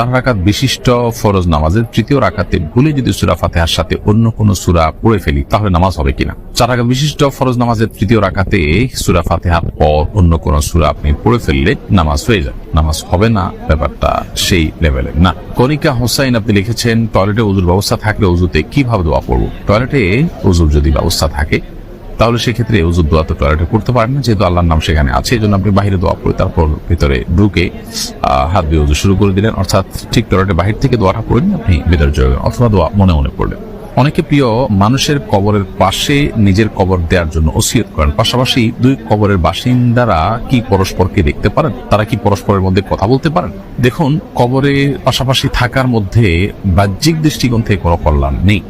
চার রাকাত বিশিষ্ট ফরজ নামাজের তৃতীয় রাকাতে ভুলে যদি সুরা ফাতেহার সাথে অন্য কোনো সুরা পড়ে ফেলি, তাহলে নামাজ হবে কিনা? চার রাকাত বিশিষ্ট ফরজ নামাজের তৃতীয় রাকাতে সুরা ফাতেহার পর অন্য কোনো সুরা আপনি পড়ে ফেললে নামাজ হয়ে যাবে। নামাজ হবে না, ব্যাপারটা সেই লেভেলের না। কনিকা হোসাইন আপনি লিখেছেন, টয়লেটে উজুর ব্যবস্থা থাকলে উজুতে কীভাবে দোয়া পড়ব? টয়লেটে উজুর যদি ব্যবস্থা থাকে তাহলে সেক্ষেত্রে উজুর দোয়া তো টয়লেটে করতে পারেন না, যেহেতু আল্লাহর নাম সেখানে আছে এই জন্য আপনি বাহিরে দোয়া পড়ে, তারপর ভিতরে ঢুকে হাত দিয়ে উজু শুরু করে দিলেন। অর্থাৎ ঠিক টয়লেটে বাহির থেকে দোয়াটা পড়েন আপনি ভিতরে চলে গেলেন, অথবা দোয়া মনে মনে পড়লেন। অনেকে প্রিয়, মানুষের কবরের পাশে নিজের কবর দেওয়ার জন্য ওসিয়ত করেন। পাশাপাশি দুই কবরের বাসিন্দারা কি পরস্পরকে দেখতে পারেন? তারা কি পরস্পরের মধ্যে কথা বলতে পারেন? দেখুন, কবরের পাশাপাশি থাকার মধ্যে বাহ্যিক দৃষ্টিকোণ থেকে কোনো কল্যাণ নেই।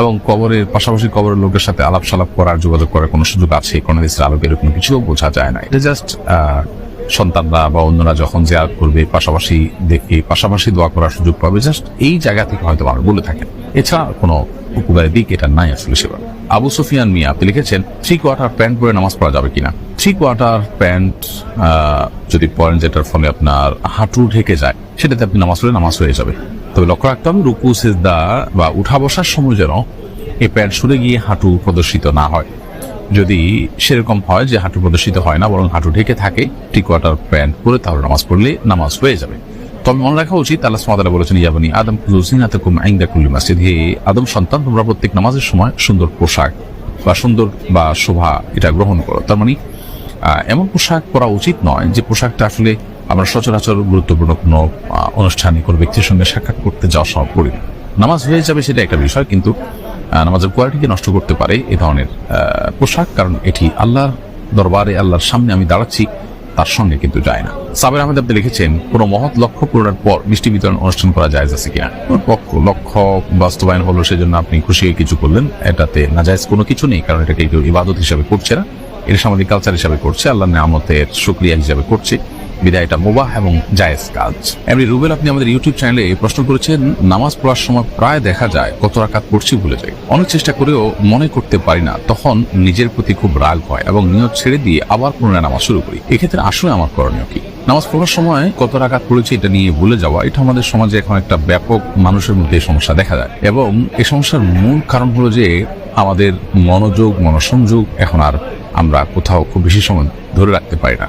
এবং কবরের, পাশাপাশি কবরের লোকের সাথে আলাপ সালাপ করার, যোগাযোগ করার কোনো সুযোগ আছে? কোনো দেশের আলোকে এরকম কিছুও বোঝা যায় না এটা জাস্ট সন্তানরা বা অন্যরা যখন জেয়ার করবে, পাশাপাশি দেখে, পাশাপাশি দোয়া করার সুযোগ পাবে জাস্ট এই জায়গা থেকে হয়তো মানুষ বলে থাকেন। এছাড়া কোনো উপকারের দিক এটা নাই আসলে সেবা আবু সুফিয়ান মিয়া, আপনি লিখেছেন, থ্রি কোয়ার্টার প্যান্ট পরে নামাজ পড়া যাবে কিনা? থ্রি কোয়ার্টার প্যান্ট যদি পরেন, যেটার ফলে আপনার হাঁটু ঢেকে যায়, সেটাতে আপনি নামাজ পড়লে নামাজ হয়ে যাবে। তবে লক্ষ্য রাখতে হবে রুকু, সেজদা বা উঠা বসার সময় যেন এই প্যান্ট সরে গিয়ে হাঁটু প্রদর্শিত না হয়। যদি সেরকম হয় যে হাঁটু প্রদর্শিত হয় না, বরং হাঁটু ঢেকে থাকে টি কোয়ার্টার প্যান্ট পরে তাহলে নামাজ পড়লে নামাজ হয়ে যাবে। তবে মনে রাখা উচিত, আল্লাহ সুমাতারা বলেছেন ইয়াবানি আদম কুলুসিনাতকুম আইন্দা কুল্লি মাসজিদ। হে আদম সন্তান, তোমরা প্রত্যেক নামাজের সময় সুন্দর পোশাক বা সুন্দর বা শোভা এটা গ্রহণ করো। তার মানে এমন পোশাক পরা উচিত নয় যে পোশাকটা আসলে আমরা সচরাচর গুরুত্বপূর্ণ কোনো অনুষ্ঠানে কোনো ব্যক্তির সঙ্গে সাক্ষাৎ করতে যাওয়া পড়ি না। নামাজ হয়ে যাবে সেটা একটা বিষয়, কিন্তু নামাজের কোয়ালিটিকে নষ্ট করতে পারে এ ধরনের পোশাক, কারণ এটি আল্লাহর দরবারে, আল্লাহর সামনে আমি দাঁড়াচ্ছি, তার সঙ্গে কিন্তু যায় না। সাবের আহমেদ আপনি লিখেছেন কোন মহৎ লক্ষ্য পূরণের পর মিষ্টি বিতরণ অনুষ্ঠান করা যায় আছে কিনা? লক্ষ্য লক্ষ্য, বাস্তবায়ন হলো সেজন্য আপনি খুশি হয়ে কিছু করলেন, এটাতে নাজায়জ কোনো কিছু নেই, কারণ এটাকে কেউ ইবাদত হিসাবে করছে না এটা সামাজিক কালচার হিসাবে করছে আল্লাহ নামতের সুক্রিয়া হিসাবে করছে। বিদায় এটা মোবাহ এবং জায়েজ কাজ। এমনি রুবেল, আপনি আমাদের ইউটিউব চ্যানেলে প্রশ্ন করেছেন, নামাজ পড়ার সময় প্রায় দেখা যায় কত রাকাত পড়ছি ভুলে যাই। অনেক চেষ্টা করেও মনে করতে পারি না, তখন নিজের প্রতি খুব রাগ হয় এবং নিয়ত ছেড়ে দিয়ে আবার পুনরায় নামাজ শুরু করি। এক্ষেত্রে আসলে আমার করণীয় কি? নামাজ পড়ার সময় কত রাকাত পড়েছি এটা নিয়ে ভুলে যাওয়া, এটা আমাদের সমাজে এখন একটা ব্যাপক মানুষের মধ্যে সমস্যা দেখা যায়। এবং এ সমস্যার মূল কারণ হলো যে আমাদের মনোযোগ, মনোসংযোগ এখন আর আমরা কোথাও খুব বেশি সময় ধরে রাখতে পারি না।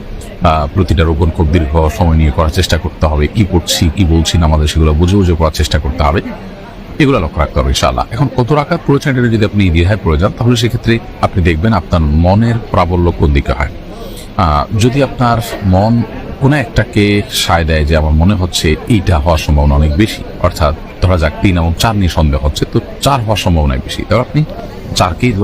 প্রতিটা রোপণ খুব দীর্ঘ সময় নিয়ে করার চেষ্টা করতে হবে। কি করছি, কি বলছি না আমাদের সেগুলো বুঝে বুঝে করার চেষ্টা করতে হবে। এগুলো লক্ষ্য রাখতে হবে ইনশাআল্লাহ। এখন কত রাখার পড়েছেন এটা যদি আপনি দ্বিধায় পড়ে যান, তাহলে সেক্ষেত্রে আপনি দেখবেন আপনার মনের প্রাবল্য কোন দিকে হয়। যদি আপনার মন কোনো একটাকে সায় দেয় যে আমার মনে হচ্ছে এইটা হওয়ার সম্ভাবনা অনেক বেশি, অর্থাৎ ধরা যাক তিন এবং চার নিয়ে সন্দেহ হচ্ছে, তো চার হওয়ার সম্ভাবনা বেশি। তাহলে আপনি চারকেই ধরে